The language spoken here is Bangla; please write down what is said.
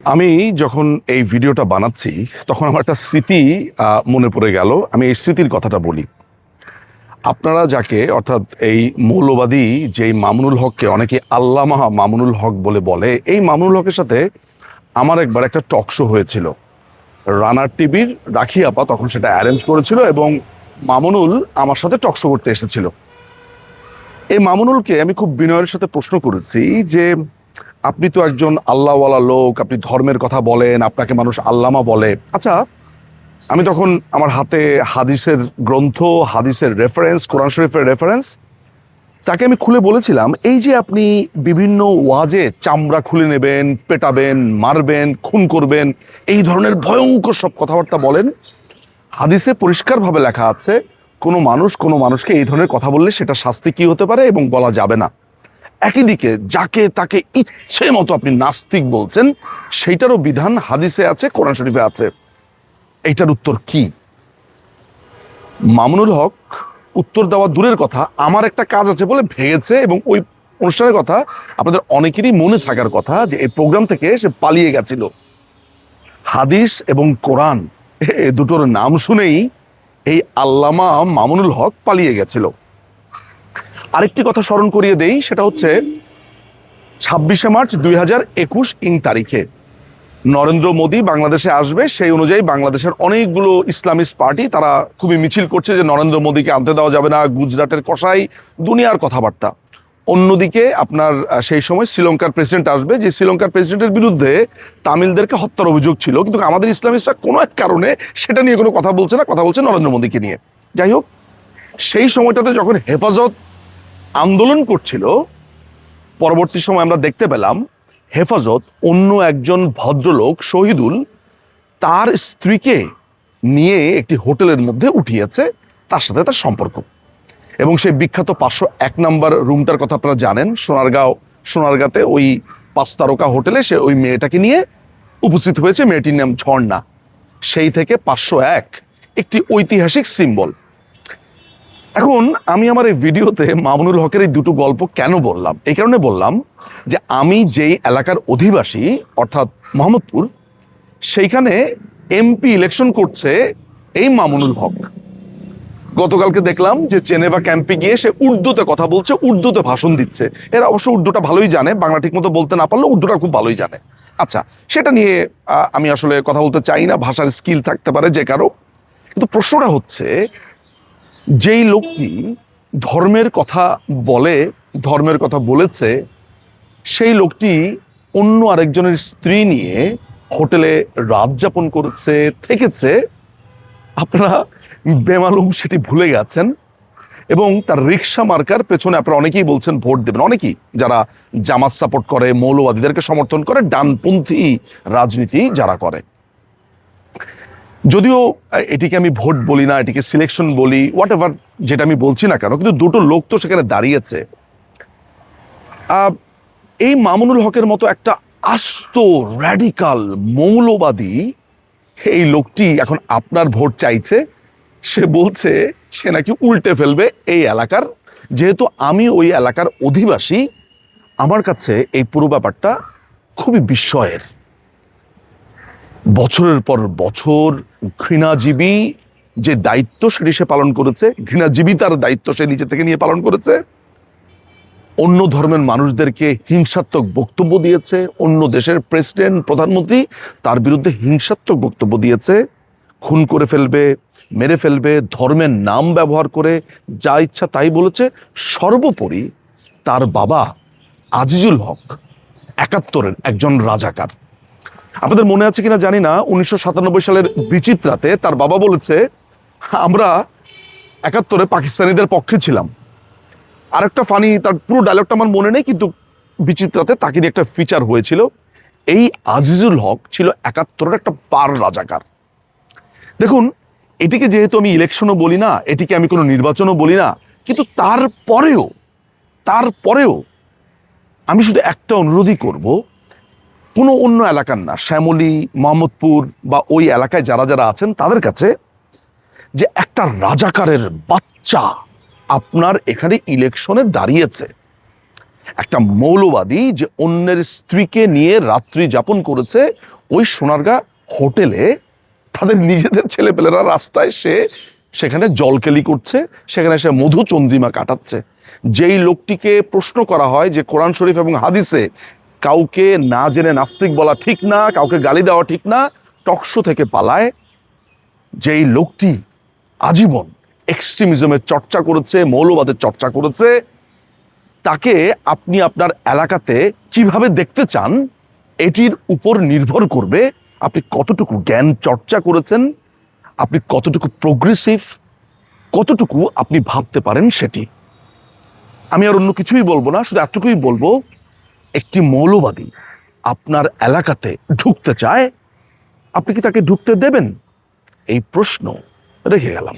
আমি যখন এই ভিডিওটা বানাচ্ছি, তখন আমার একটা স্মৃতি মনে পড়ে গেল। আমি এই স্মৃতির কথাটা বলি। আপনারা যাকে, অর্থাৎ এই মৌলবাদী যেই মামুনুল হককে অনেকে আল্লামা মামুনুল হক বলে বলে, এই মামুনুল হকের সাথে আমার একবার একটা টক শো হয়েছিল। রানার টিভির রাখি আপা তখন সেটা অ্যারেঞ্জ করেছিল এবং মামুনুল আমার সাথে টক শো করতে এসেছিল। এই মামুনুলকে আমি খুব বিনয়ের সাথে প্রশ্ন করেছি যে আপনি তো একজন আল্লাহওয়ালা লোক, আপনি ধর্মের কথা বলেন, আপনাকে মানুষ আল্লামা বলে। আচ্ছা আমি তখন আমার হাতে হাদিসের গ্রন্থ, হাদিসের রেফারেন্স কোরআন শরীফের রেফারেন্স তাকে আমি খুলে বলেছিলাম, এই যে আপনি বিভিন্ন ওয়াজে চামড়া খুলে নেবেন, পেটাবেন, মারবেন, খুন করবেন, এই ধরনের ভয়ঙ্কর সব কথাবার্তা বলেন, হাদিসে পরিষ্কারভাবে লেখা আছে, কোনো মানুষ কোনো মানুষকে এই ধরনের কথা বললে সেটা শাস্তি কি হতে পারে এবং বলা যাবে না। একই দিকে যাকে তাকে ইচ্ছে মতো আপনি নাস্তিক বলছেন, সেইটারও বিধান হাদিসে আছে, কোরআন শরীফে আছে। এইটার উত্তর কি? মামুনুল হক, উত্তর দেওয়া দূরের কথা, আমার একটা কাজ আছে বলে ভেঙেছে এবং ওই অনুষ্ঠানের কথা আপনাদের অনেকেরই মনে থাকার কথা যে এই প্রোগ্রাম থেকে সে পালিয়ে গেছিল। হাদিস এবং কোরআন, এ দুটোর নাম শুনেই এই আল্লামা মামুনুল হক পালিয়ে গেছিল। আরেকটি কথা স্মরণ করিয়ে দেই, সেটা হচ্ছে ছাব্বিশে মার্চ দুই হাজার একুশ ইং তারিখে। নরেন্দ্র মোদী বাংলাদেশে আসবে, সেই অনুযায়ী বাংলাদেশের অনেকগুলো ইসলামিস্ট পার্টি তারা খুবই মিছিল করছে যে নরেন্দ্র মোদীকে আনতে দেওয়া যাবে না, গুজরাটের কষাই দুনিয়ার কথাবার্তা। অন্যদিকে আপনার সেই সময় শ্রীলঙ্কার প্রেসিডেন্ট আসবে, যে শ্রীলঙ্কার প্রেসিডেন্টের বিরুদ্ধে তামিলদেরকে হত্যার অভিযোগ ছিল। কিন্তু আমাদের ইসলামিস্টরা কোনো এক কারণে সেটা নিয়ে কোনো কথা বলছে না, কথা বলছে নরেন্দ্র মোদীকে নিয়ে। যাই হোক, সেই সময়টাতে যখন হেফাজত আন্দোলন করছিল, পরবর্তী সময় আমরা দেখতে পেলাম হেফাজত অন্য একজন ভদ্রলোক, শহীদুল, তার স্ত্রীকে নিয়ে একটি হোটেলের মধ্যে উঠিয়েছে, তার সাথে তার সম্পর্ক। এবং সেই বিখ্যাত পাঁচশো এক নম্বর রুমটার কথা আপনারা জানেন, সোনারগাঁও, সোনারগাঁতে ওই পাঁচ তারকা হোটেলে সে ওই মেয়েটাকে নিয়ে উপস্থিত হয়েছে, মেয়েটির নাম ঝর্ণা। সেই থেকে পাঁচশো এক একটি ঐতিহাসিক সিম্বল। এখন আমি আমার এই ভিডিওতে মামুনুল হকের এই দুটো গল্প কেন বললাম? এই কারণে বললাম যে আমি যেই এলাকার অধিবাসী, অর্থাৎ মোহাম্মদপুর, সেইখানে এমপি ইলেকশন করছে এই মামুনুল হক। গতকালকে দেখলাম যে জেনেভা ক্যাম্পে গিয়ে সে উর্দুতে কথা বলছে, উর্দুতে ভাষণ দিচ্ছে। এরা অবশ্য উর্দুটা ভালোই জানে, বাংলা ঠিকমতো বলতে না পারলেও উর্দুটা খুব ভালোই জানে। আচ্ছা সেটা নিয়ে আমি আসলে কথা বলতে চাই না, ভাষার স্কিল থাকতে পারে যে কারও। কিন্তু প্রশ্নটা হচ্ছে যেই লোকটি ধর্মের কথা বলে, ধর্মের কথা বলেছে, সেই লোকটি অন্য আরেকজনের স্ত্রী নিয়ে হোটেলে রাত যাপন করেছে, থেকেছে। আপনারা বেমালুম সেটি ভুলে গেছেন এবং তার রিক্সা মার্কার পেছনে আপনারা অনেকেই বলছেন ভোট দেবেন। অনেকেই যারা জামাত সাপোর্ট করে, মৌলবাদীদেরকে সমর্থন করে, ডানপন্থী রাজনীতি যারা করে। যদিও এটিকে আমি ভোট বলি না, এটিকে সিলেকশন বলি হোয়াট এভার যেটা আমি বলছি না কেন, কিন্তু দুটো লোক তো সেখানে দাঁড়িয়েছে। এই মামুনুল হকের মতো একটা আস্ত র্যাডিকাল মৌলবাদী, এই লোকটি এখন আপনার ভোট চাইছে, সে বলছে সে নাকি উল্টে ফেলবে এই এলাকার। যেহেতু আমি ওই এলাকার অধিবাসী, আমার কাছে এই পুরো ব্যাপারটা খুবই বিস্ময়ের। বছরের পর বছর ঘৃণাজীবী যে দায়িত্ব সেটি সে পালন করেছে, ঘৃণাজীবী তার দায়িত্ব সে নিজে থেকে নিয়ে পালন করেছে। অন্য ধর্মের মানুষদেরকে হিংসাত্মক বক্তব্য দিয়েছে, অন্য দেশের প্রেসিডেন্ট, প্রধানমন্ত্রী তার বিরুদ্ধে হিংসাত্মক বক্তব্য দিয়েছে। খুন করে ফেলবে, মেরে ফেলবে, ধর্মের নাম ব্যবহার করে যা ইচ্ছা তাই বলেছে। সর্বোপরি তার বাবা আজিজুল হক, একাত্তরের একজন রাজাকার। আপনাদের মনে আছে কিনা জানি না, উনিশশো সাতানব্বই সালের বিচিত্রাতে তার বাবা বলেছে, আমরা একাত্তরে পাকিস্তানিদের পক্ষে ছিলাম। আরেকটা ফানি তার পুরো ডায়লগটা আমার মনে নেই, কিন্তু বিচিত্রাতে তাকে একটা ফিচার হয়েছিল। এই আজিজুল হক ছিল একাত্তরের একটা পার রাজাকার। দেখুন, এটিকে যেহেতু আমি ইলেকশনও বলি না, এটিকে আমি কোনো নির্বাচনও বলি না, কিন্তু তারপরেও তারপরেও আমি শুধু একটা অনুরোধই করব কোনো অন্য এলাকার না, শ্যামলী, মোহাম্মদপুর বা ওই এলাকায় যারা যারা আছেন, তাদের কাছে যে একটা রাজাকারের বাচ্চা আপনার এখানে ইলেকশনে দাঁড়িয়েছে। একটা মৌলবাদী যে অন্যের স্ত্রীকে নিয়ে রাত্রি যাপন করেছে ওই সোনারগা হোটেলে, তাদের নিজেদের ছেলেপেলেরা রাস্তায় সে সেখানে জলকেলি করছে, সেখানে সে মধু চন্দ্রিমা কাটাচ্ছে। যেই লোকটিকে প্রশ্ন করা হয় যে কোরআন শরীফ এবং হাদিসে কাউকে না জেনে নাস্তিক বলা ঠিক না, কাউকে গালি দেওয়া ঠিক না টকশো থেকে পালায়। যেই লোকটি আজীবন এক্সট্রিমিজমের চর্চা করেছে, মৌলবাদের চর্চা করেছে, তাকে আপনি আপনার এলাকাতে কীভাবে দেখতে চান, এটির উপর নির্ভর করবে আপনি কতটুকু জ্ঞান চর্চা করেছেন, আপনি কতটুকু প্রোগ্রেসিভ কতটুকু আপনি ভাবতে পারেন সেটি। আমি আর অন্য কিছুই বলব না, শুধু এতটুকুই বলব একটি মৌলবাদী আপনার এলাকাতে ঢুকতে চায়, আপনি কি তাকে ঢুকতে দেবেন? এই প্রশ্ন রেখে গেলাম।